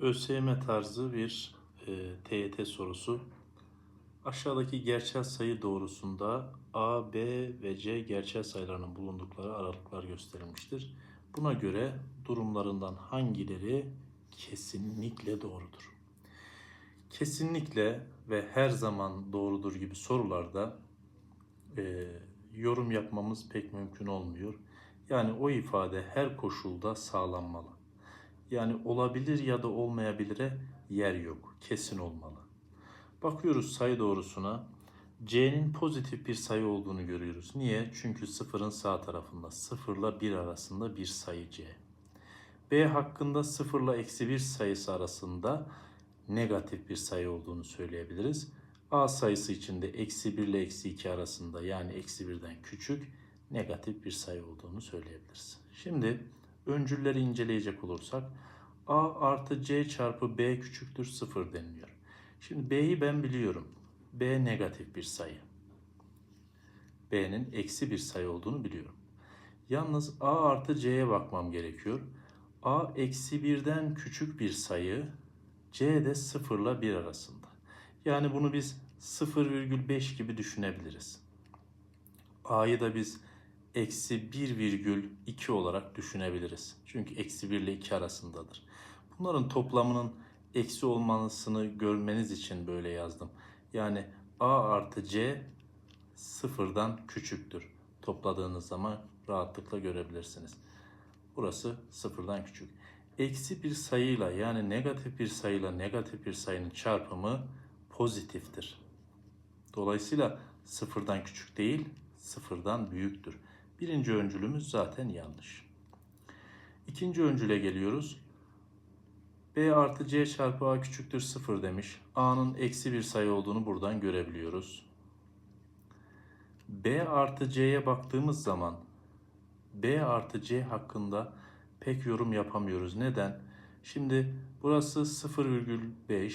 ÖSYM tarzı bir e, TYT sorusu. Aşağıdaki gerçel sayı doğrusunda A, B ve C gerçel sayılarının bulundukları aralıklar gösterilmiştir. Buna göre durumlarından hangileri kesinlikle doğrudur? Kesinlikle ve her zaman doğrudur gibi sorularda e, yorum yapmamız pek mümkün olmuyor. Yani o ifade her koşulda sağlanmalı. Yani olabilir ya da olmayabilire yer yok. Kesin olmalı. Bakıyoruz sayı doğrusuna. C'nin pozitif bir sayı olduğunu görüyoruz. Niye? Çünkü sıfırın sağ tarafında. Sıfırla 1 arasında bir sayı C. B hakkında sıfırla eksi 1 sayısı arasında negatif bir sayı olduğunu söyleyebiliriz. A sayısı içinde eksi 1 ile eksi 2 arasında yani eksi 1'den küçük negatif bir sayı olduğunu söyleyebiliriz. Şimdi öncülleri inceleyecek olursak A artı C çarpı B küçüktür 0 deniliyor. Şimdi B'yi ben biliyorum. B negatif bir sayı. B'nin eksi bir sayı olduğunu biliyorum. Yalnız A artı C'ye bakmam gerekiyor. A eksi birden küçük bir sayı. C de 0 ile 1 arasında. Yani bunu biz 0,5 gibi düşünebiliriz. A'yı da biz eksi 1,2 olarak düşünebiliriz. Çünkü eksi 1 ile 2 arasındadır. Bunların toplamının eksi olmasını görmeniz için böyle yazdım. Yani A artı C sıfırdan küçüktür. Topladığınız zaman rahatlıkla görebilirsiniz. Burası sıfırdan küçük. Eksi bir sayıyla yani negatif bir sayıyla negatif bir sayının çarpımı pozitiftir. Dolayısıyla sıfırdan küçük değil, sıfırdan büyüktür. Birinci öncülümüz zaten yanlış. İkinci öncüle geliyoruz. B artı C çarpı A küçüktür 0 demiş. A'nın eksi bir sayı olduğunu buradan görebiliyoruz. B artı C'ye baktığımız zaman B artı C hakkında pek yorum yapamıyoruz. Neden? Şimdi burası 0,5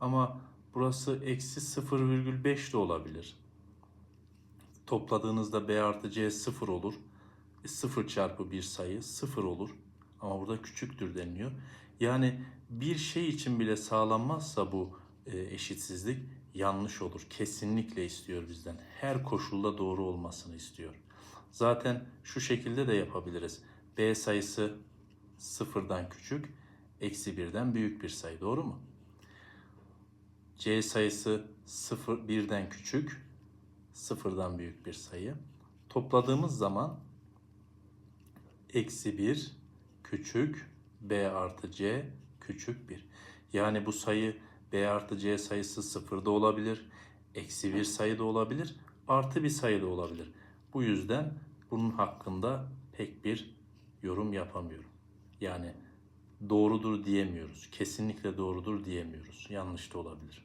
ama burası eksi 0,5 de olabilir. Topladığınızda B artı C 0 olur. E, 0 çarpı bir sayı 0 olur. Ama burada küçüktür deniliyor. Yani bir şey için bile sağlanmazsa bu e, eşitsizlik yanlış olur. Kesinlikle istiyor bizden. Her koşulda doğru olmasını istiyor. Zaten şu şekilde de yapabiliriz. B sayısı sıfırdan küçük, eksi birden büyük bir sayı. Doğru mu? C sayısı 0 birden küçük, sıfırdan büyük bir sayı. Topladığımız zaman eksi 1 küçük b artı c küçük 1. Yani bu sayı b artı c sayısı 0 da olabilir, eksi bir sayı da olabilir, artı bir sayı da olabilir. Bu yüzden bunun hakkında pek bir yorum yapamıyorum. Yani doğrudur diyemiyoruz. Kesinlikle doğrudur diyemiyoruz. Yanlış da olabilir.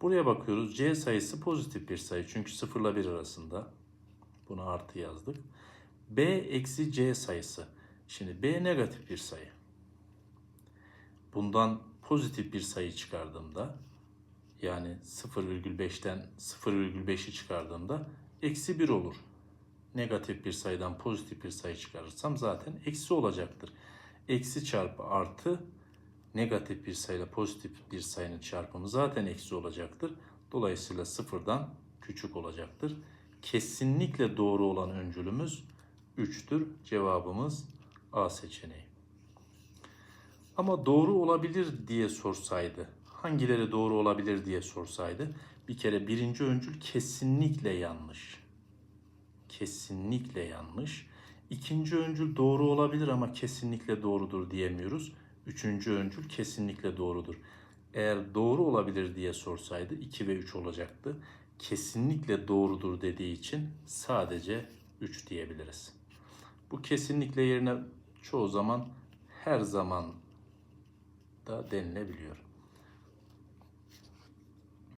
Buraya bakıyoruz. C sayısı pozitif bir sayı. Çünkü 0 ile 1 arasında. Buna artı yazdık. B eksi C sayısı. Şimdi B negatif bir sayı. Bundan pozitif bir sayı çıkardığımda yani 0,5'ten 0,5'i çıkardığımda eksi 1 olur. Negatif bir sayıdan pozitif bir sayı çıkarırsam zaten eksi olacaktır. Eksi çarpı artı negatif bir sayıyla pozitif bir sayının çarpımı zaten eksi olacaktır. Dolayısıyla sıfırdan küçük olacaktır. Kesinlikle doğru olan öncülümüz 3'tür. Cevabımız A seçeneği. Ama doğru olabilir diye sorsaydı, hangileri doğru olabilir diye sorsaydı, bir kere birinci öncül kesinlikle yanlış. Kesinlikle yanlış. İkinci öncül doğru olabilir ama kesinlikle doğrudur diyemiyoruz. Üçüncü öncül kesinlikle doğrudur. Eğer doğru olabilir diye sorsaydı 2 ve 3 olacaktı. Kesinlikle doğrudur dediği için sadece 3 diyebiliriz. Bu kesinlikle yerine çoğu zaman her zaman da denilebiliyor.